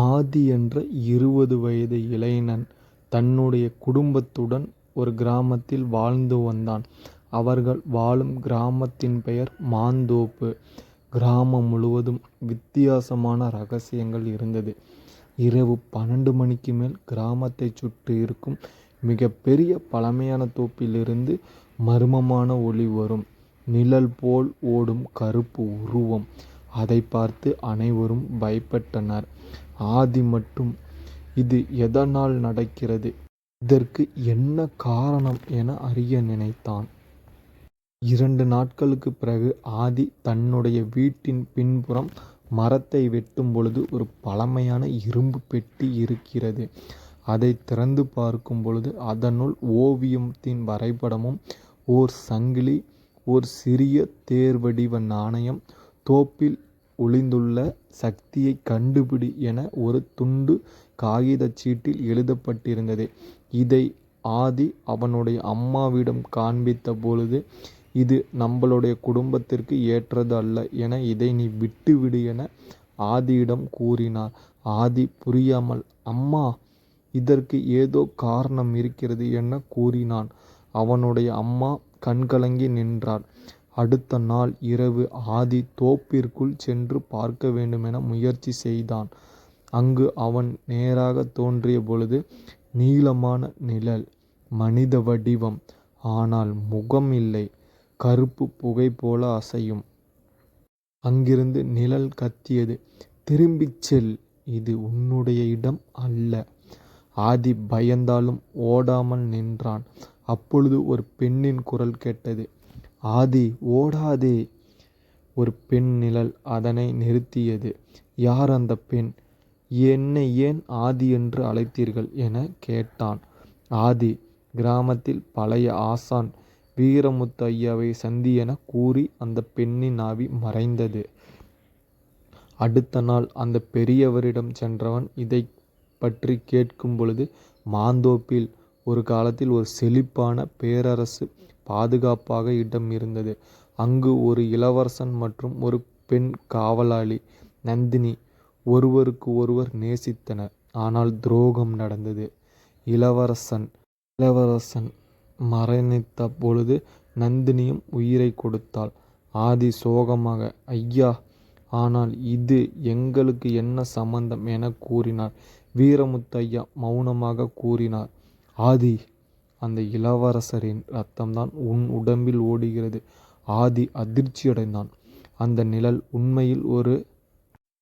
ஆதி என்ற இருபது வயது இளைஞன் தன்னுடைய குடும்பத்துடன் ஒரு கிராமத்தில் வாழ்ந்து வந்தான். அவர்கள் வாழும் கிராமத்தின் பெயர் மாந்தோப்பு. கிராமம் முழுவதும் வித்தியாசமான ரகசியங்கள் இருந்தது. இரவு பன்னெண்டு மணிக்கு மேல் கிராமத்தைச் சுற்றி இருக்கும் மிகப்பெரிய பழமையான தோப்பிலிருந்து மர்மமான ஒலி வரும். நிழல் போல் ஓடும் கறுப்பு உருவம். அதை பார்த்து அனைவரும் பயப்பட்டனர். ஆதி மட்டும் இது எதனால் நடக்கிறது. இதற்கு என்ன காரணம் என அறிய நினைத்தான். இரண்டு நாட்களுக்குப் பிறகு ஆதி தன்னுடைய வீட்டின் பின்புறம் மரத்தை வெட்டும் பொழுது ஒரு பழமையான இரும்பு பெட்டி இருக்கிறது. அதை திறந்து பார்க்கும் பொழுது அதனுள் ஓவியத்தின் வரைபடமும் ஓர் சங்கிலி ஓர் சிறிய தேர் வடிவ நாணயம் தோப்பில் ஒளிந்துள்ள சக்தியைக் கண்டுபிடி என ஒரு துண்டு காகிதச் சீட்டில் எழுதப்பட்டிருந்தது. இதை ஆதி அவனுடைய அம்மாவிடம் காண்பித்த பொழுது இது நம்மளுடைய குடும்பத்திற்கு ஏற்றது அல்ல என இதை நீ விட்டுவிடு என ஆதியிடம் கூறினார். ஆதி புரியாமல் அம்மா இதற்கு ஏதோ காரணம் இருக்கிறது என கூறினான். அவனுடைய அம்மா கண்கலங்கி நின்றாள் அடுத்த நாள் இரவு ஆதி தோப்பிற்குள் சென்று பார்க்க வேண்டுமென முயற்சி செய்தான். அங்கு அவன் நேராகத் தோன்றிய பொழுது நீளமான நிழல். மனித வடிவம். ஆனால் முகம் இல்லை. கருப்பு புகை போல அசையும். அங்கிருந்து நிழல் கத்தியது திரும்பிச் செல். இது உன்னுடைய இடம் அல்ல. ஆதி பயந்தாலும் ஓடாமல் நின்றான். அப்பொழுது ஒரு பெண்ணின் குரல் கேட்டது. ஆதி ஓடாதே. ஒரு பெண் நிழல் அதனை நிறுத்தியது. யார் அந்த பெண். என்னை ஏன் ஆதி என்று அழைத்தீர்கள்? என கேட்டான். ஆதி கிராமத்தில் பழைய ஆசான் வீரமுத்து ஐயாவை சந்தி என கூறி அந்த பெண்ணின் ஆவி மறைந்தது. அடுத்த நாள் அந்த பெரியவரிடம் சென்றவன் இதை பற்றி கேட்கும் பொழுது மாந்தோப்பில் ஒரு காலத்தில் ஒரு செழிப்பான பேரரசு பாதுகாப்பாக இடம் இருந்தது. அங்கு ஒரு இளவரசன் மற்றும் ஒரு பெண் காவலாளி நந்தினி ஒருவருக்கு ஒருவர் நேசித்தனர். ஆனால் துரோகம் நடந்தது. இளவரசன் இளவரசன் மரணித்த பொழுது நந்தினியும் உயிரை கொடுத்தாள். ஆதி சோகமாக ஐயா ஆனால் இது எங்களுக்கு என்ன சம்பந்தம்? என கூறினார். வீரமுத்து ஐயா கூறினார் ஆதி அந்த இளவரசரின் ரத்தம்தான் உன் உடம்பில் ஓடுகிறது. ஆதி அதிர்ச்சியடைந்தான். அந்த நிழல் உண்மையில் ஒரு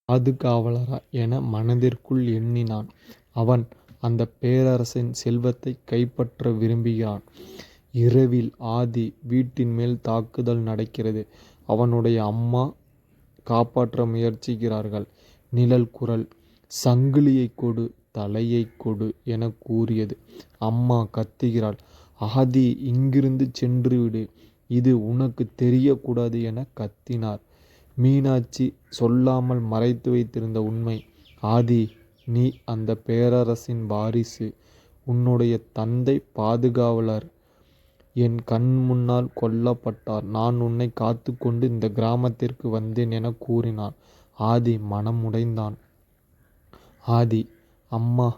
பாதுகாவலரா என மனதிற்குள் எண்ணினான். அவன் அந்த பேரரசின் செல்வத்தை கைப்பற்ற விரும்புகிறான். இரவில் ஆதி வீட்டின் மேல் தாக்குதல் நடக்கிறது. அவனுடைய அம்மா காப்பாற்ற முயற்சிக்கிறார்கள். நிழல் குரல் சங்கிலியைக் கொடு தலையைக் கொடு எனக் கூறியது. அம்மா கத்துகிறாள் ஆதி இங்கிருந்து சென்றுவிடு. இது உனக்குத் தெரியக்கூடாது என எனக் கத்தினார். மீனாட்சி சொல்லாமல் மறைத்து வைத்திருந்த உண்மை. ஆதி நீ அந்தப் பேரரசின் வாரிசு. உன்னுடைய தந்தை பாதுகாவலர். என் கண் முன்னால் கொல்லப்பட்டார். நான் உன்னைக் காத்துக்கொண்டு இந்த கிராமத்திற்கு வந்தேன் எனக் கூறினான். ஆதி மனமுடைந்தான் ஆதி அம்மா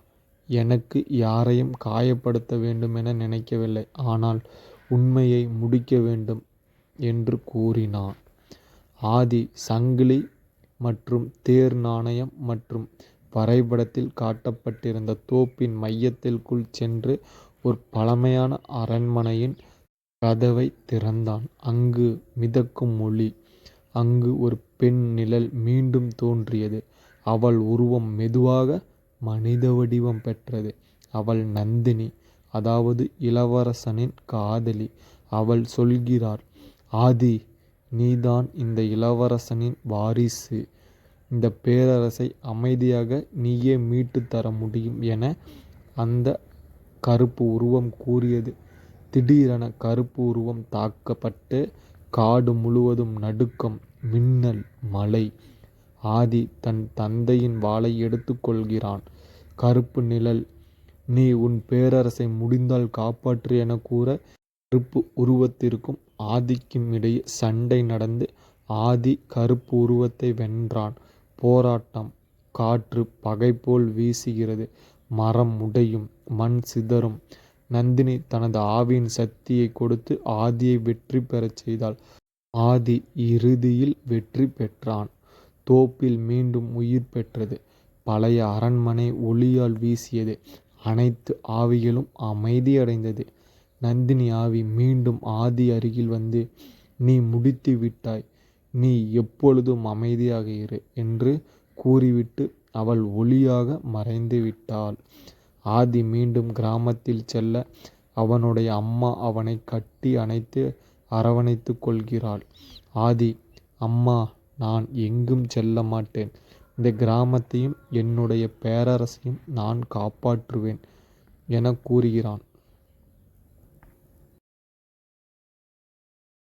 எனக்கு யாரையும் காயப்படுத்த வேண்டும் என நினைக்கவில்லை. ஆனால் உண்மையை முடிக்க வேண்டும் என்று கூறினான். ஆதி சங்கிலி மற்றும் தேர் நாணயம் மற்றும் வரைபடத்தில் காட்டப்பட்டிருந்த தோப்பின் மையத்திற்குள் சென்று ஒரு பழமையான அரண்மனையின் கதவை திறந்தான். அங்கு மிதக்கும் ஒளி. அங்கு ஒரு பெண் நிழல் மீண்டும் தோன்றியது. அவள் உருவம் மெதுவாக மனித வடிவம் பெற்றது. அவள் நந்தினி. அதாவது இளவரசனின் காதலி. அவள் சொல்கிறாள் ஆதி நீதான் இந்த இளவரசனின் வாரிசு. இந்த பேரரசை அமைதியாக நீயே மீட்டு தர முடியும் என அந்த கருப்பு உருவம் கூறியது. திடீரென கருப்பு உருவம் தாக்கப்பட்டு காடு முழுவதும் நடுக்கம் மின்னல் மழை. ஆதி தன் தந்தையின் வாளை எடுத்துக்கொள்கிறான் கருப்பு நிழல் நீ உன் பேரரசை முடிந்தால் காப்பாற்று என கூற கருப்பு உருவத்திற்கும் ஆதிக்கும் இடையே சண்டை நடந்து ஆதி கருப்பு உருவத்தை வென்றான். போராட்டம் காற்று பகை போல் வீசுகிறது. மரம் உடையும். மண் சிதறும். நந்தினி தனது ஆவியின் சக்தியை கொடுத்து ஆதியை வெற்றி பெறச் செய்தாள். ஆதி இறுதியில் வெற்றி பெற்றான். தோப்பில் மீண்டும் உயிர் பெற்றது. பழைய அரண்மனை ஒளியால் வீசியது. அனைத்து ஆவிகளும் அமைதியடைந்தது. நந்தினி ஆவி மீண்டும் ஆதி அருகில் வந்து நீ முடித்து விட்டாய். நீ எப்பொழுதும் அமைதியாக இரு. என்று கூறிவிட்டு அவள் ஒளியாக மறைந்து விட்டாள். ஆதி மீண்டும் கிராமத்தில் செல்ல அவனுடைய அம்மா அவனை கட்டி அணைத்து அரவணைத்துக் கொள்கிறாள். ஆதி அம்மா நான் எங்கும் செல்ல மாட்டேன். இந்த கிராமத்தையும் என்னுடைய பேரரசையும் நான் காப்பாற்றுவேன் எனக் கூறுகிறான்.